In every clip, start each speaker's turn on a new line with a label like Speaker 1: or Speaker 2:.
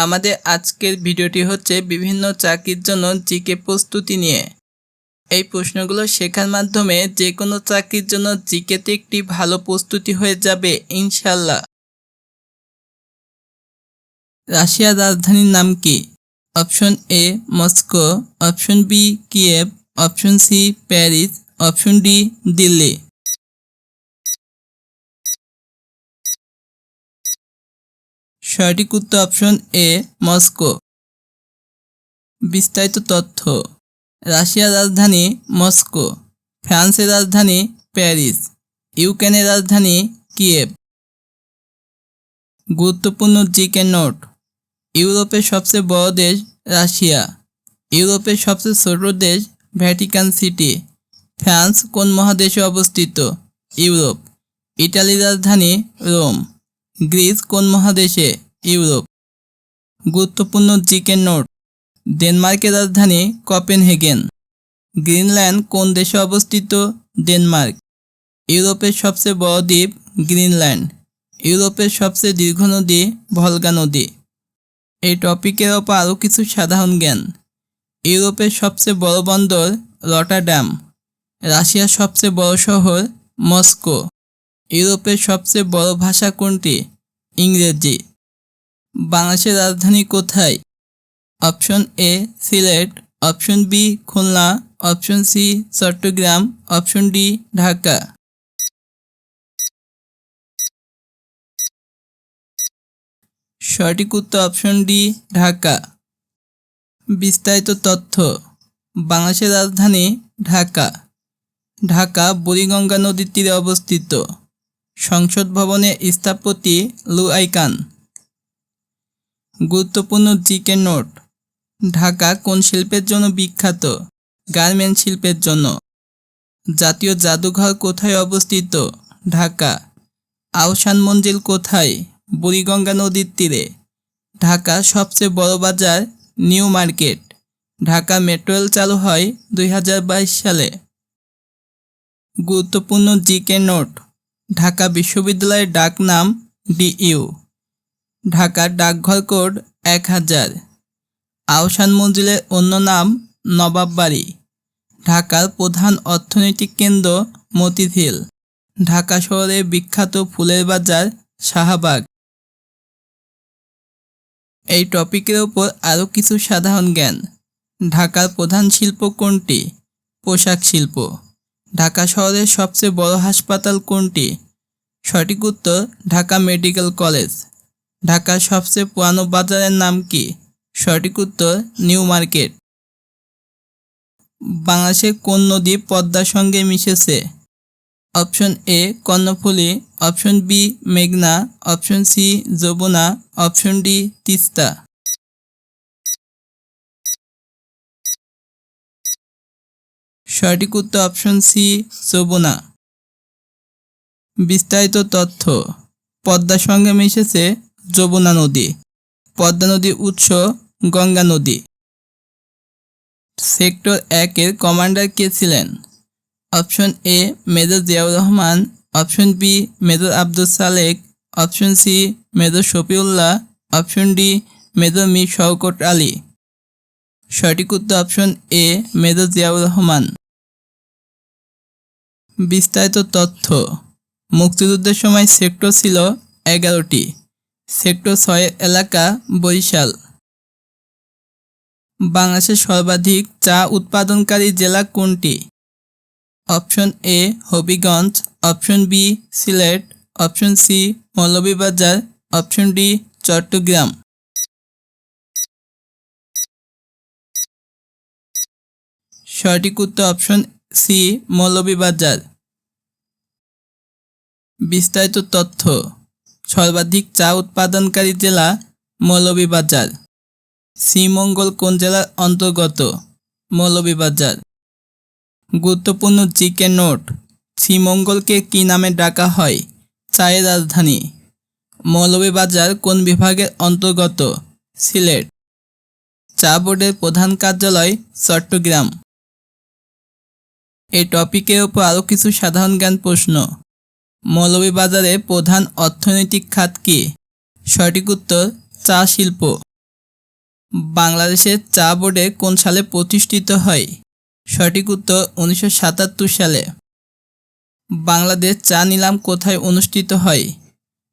Speaker 1: আমাদের আজকের ভিডিওটি হচ্ছে বিভিন্ন চাকরির জন্য জিকে প্রস্তুতি নিয়ে। এই প্রশ্নগুলো শেখার মাধ্যমে যে কোনো চাকরির জন্য জিকেতে একটি ভালো প্রস্তুতি হয়ে যাবে ইনশাল্লাহ রাশিয়ার রাজধানীর নাম কি? Option A, Moscow, option B, Kiev, option C, Paris, option D, Delhi. সঠিক উত্তর অপশন এ মস্কো। বিস্তারিত তথ্য। রাশিয়ার রাজধানী মস্কো, ফ্রান্সের রাজধানী প্যারিস, ইউক্রেনের রাজধানী কিয়েভ। গুরুত্বপূর্ণ জিকে নোট। ইউরোপের সবচেয়ে বড় দেশ রাশিয়া। ইউরোপের সবচেয়ে ছোট দেশ ভ্যাটিকান সিটি। ফ্রান্স কোন মহাদেশে অবস্থিত? ইউরোপ। ইটালির রাজধানী রোম। গ্রিস কোন মহাদেশে? ইউরোপ। গুরুত্বপূর্ণ জিকে নোট। ডেনমার্কের রাজধানী কপেনহেগেন। গ্রিনল্যান্ড কোন দেশে অবস্থিত? ডেনমার্ক। ইউরোপের সবচেয়ে বড় দ্বীপ গ্রিনল্যান্ড। ইউরোপের সবচেয়ে দীর্ঘ নদী ভলগা নদী। এই টপিকের ওপর আরও কিছু সাধারণ জ্ঞান। ইউরোপের সবচেয়ে বড় বন্দর রটারড্যাম রাশিয়ার সবচেয়ে বড় শহর মস্কো। ইউরোপের সবচেয়ে বড় ভাষা কোনটি? ইংরেজি। বাংলাদেশের রাজধানী কোথায়? Option A, Sylhet. Option B, Khulna. Option C, Chattogram. Option D, Dhaka. সঠিক উত্তর অপশন ডি, ঢাকা। বিস্তারিত তথ্য। বাংলাদেশের রাজধানী ঢাকা। ঢাকা, বুড়িগঙ্গা নদীর তীরে অবস্থিত। সংসদ ভবনের স্থাপতি লু আইকান গুরুত্বপূর্ণ জিকে নোট। ঢাকা কোন শিল্পের জন্য বিখ্যাত? গার্মেন্ট শিল্পের জন্য। জাতীয় জাদুঘর কোথায় অবস্থিত? ঢাকা। আওসান মঞ্জিল কোথায়? বুড়িগঙ্গা নদীর তীরে। ঢাকা সবচেয়ে বড় বাজার, new market. Dhaka metro rail চালু হয় দুই হাজার বাইশ সালে। গুরুত্বপূর্ণ জিকে নোট। ঢাকা বিশ্ববিদ্যালয়ের ডাক নাম ডিইউ। ঢাকার ডাকঘর কোড এক হাজার। আহসান মঞ্জিলের অন্য নাম নবাব বাড়ি ঢাকার প্রধান অর্থনৈতিক কেন্দ্র মতিঝিল। ঢাকা শহরের বিখ্যাত ফুলের বাজার শাহবাগ। এই টপিকের ওপর আরও কিছু সাধারণ জ্ঞান। ঢাকার প্রধান শিল্প কোনটি? পোশাক শিল্প। ঢাকা শহরের সবচেয়ে বড় হাসপাতাল কোনটি? সঠিক উত্তর, ঢাকা মেডিকেল কলেজ। ঢাকার সবচেয়ে পুরানো বাজারের নাম কি? সঠিক উত্তর, নিউ মার্কেট। বাংলাদেশের কোন নদী পদ্মার সঙ্গে মিশেছে? Option A, Karnaphuli, option B, মেঘনা, option C, Jamuna, option D, Teesta. সঠিক উত্তর অপশন সি যমুনা। বিস্তারিত তথ্য পদ্মার সঙ্গে মিশেছে যমুনা নদী। পদ্মা নদীর উৎস গঙ্গা নদী। সেক্টর একের কমান্ডার কে ছিলেন? Option A major Ziaur Rahman. Option B major Abdul Salek. Option C major Shafiullah. Option D major Mir Shawkat Ali. সঠিক উত্তর option A major Ziaur Rahman. বিস্তারিত তথ্য। মুক্তিযুদ্ধের সময় সেক্টর ছিল এগারোটি। সেক্টর ছয়ের এলাকা বরিশাল। বাংলাদেশের সর্বাধিক চা উৎপাদনকারী জেলা কোনটি? Option A Habiganj, option B Sylhet, option C Moulvibazar, option D Chattogram. সঠিক উত্তর অপশন সি মৌলভীবাজার। বিস্তারিত তথ্য, সর্বাধিক চা উৎপাদনকারী জেলা মৌলভীবাজার। শ্রীমঙ্গল কোন জেলার অন্তর্গত? মৌলভীবাজার। গুরুত্বপূর্ণ জিকে নোট, শ্রীমঙ্গলকে কী নামে ডাকা হয়? চায়ের রাজধানী। মৌলভীবাজার কোন বিভাগের অন্তর্গত? সিলেট। চা বোর্ডের প্রধান কার্যালয় চট্টগ্রাম। এই টপিকের উপর আরও কিছু সাধারণ জ্ঞান প্রশ্ন। মৌলভীবাজারে প্রধান অর্থনৈতিক খাত কি? সঠিক উত্তর, চা শিল্প। বাংলাদেশের চা বোর্ডে কোন সালে প্রতিষ্ঠিত হয়? সঠিক উত্তর, উনিশশো সাতাত্তর সালে। বাংলাদেশ চা নিলাম কোথায় অনুষ্ঠিত হয়?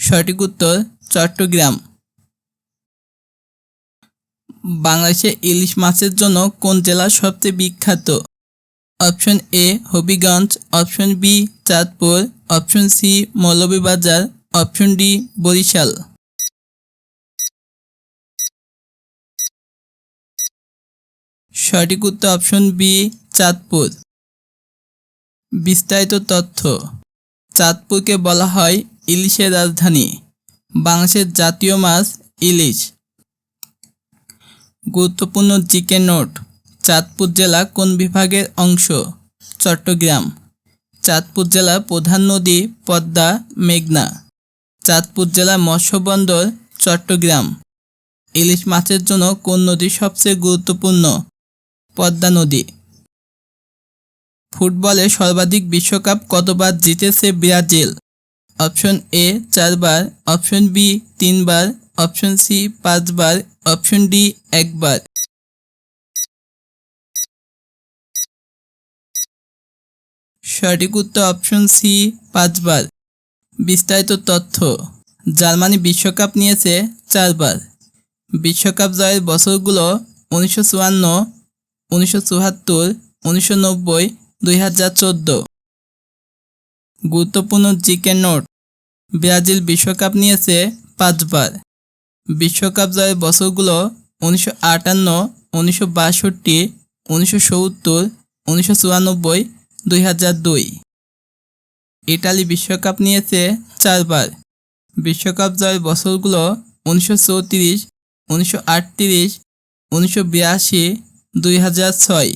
Speaker 1: সঠিক উত্তর, চট্টগ্রাম। বাংলাদেশে ইলিশ মাছের জন্য কোন জেলা সবচেয়ে বিখ্যাত? Option A Habiganj, option B Chandpur, option C Moulvibazar, option D Barishal. সঠিক উত্তর অপশন বি চাঁদপুর। বিস্তারিত তথ্য। চাঁদপুরকে বলা হয় ইলিশের রাজধানী। বাংলাদেশের জাতীয় মাছ ইলিশ। গুরুত্বপূর্ণ জিকে নোট। চাঁদপুর জেলা কোন বিভাগের অংশ? চট্টগ্রাম। চাঁদপুর জেলার প্রধান নদী, পদ্মা, মেঘনা। চাঁদপুর জেলা মৎস্য বন্দর, চট্টগ্রাম। ইলিশ মাছের জন্য কোন নদী সবচেয়ে গুরুত্বপূর্ণ? পদ্মা নদী। ফুটবলে সর্বাধিক বিশ্বকাপ কতবার জিতেছে ব্রাজিল? অপশন এ চারবার, অপশন বি তিনবার, অপশন সি পাঁচবার, অপশন ডি একবার। সঠিক উত্তর অপশন সি, পাঁচবার। বিস্তারিত তথ্য। জার্মানি বিশ্বকাপ নিয়েছে চারবার। বিশ্বকাপ জয়ের বছরগুলো উনিশশো চুয়ান্ন, উনিশশো চুয়াত্তর, উনিশশো নব্বই, দুই হাজার চোদ্দ। গুরুত্বপূর্ণ জিকে নোট। ব্রাজিল বিশ্বকাপ নিয়েছে পাঁচবার। বিশ্বকাপ জয়ের বছরগুলো উনিশশো আটান্ন, উনিশশো বাষট্টি, উনিশশো সত্তর, উনিশশো চুরানব্বই দুই হাজার দুই। ইটালি বিশ্বকাপ নিয়েছে চারবার। বিশ্বকাপ জয়ের বছরগুলো উনিশশো চৌত্রিশ, উনিশশো আটত্রিশ, উনিশশো বিরাশি, দুই হাজার ছয়।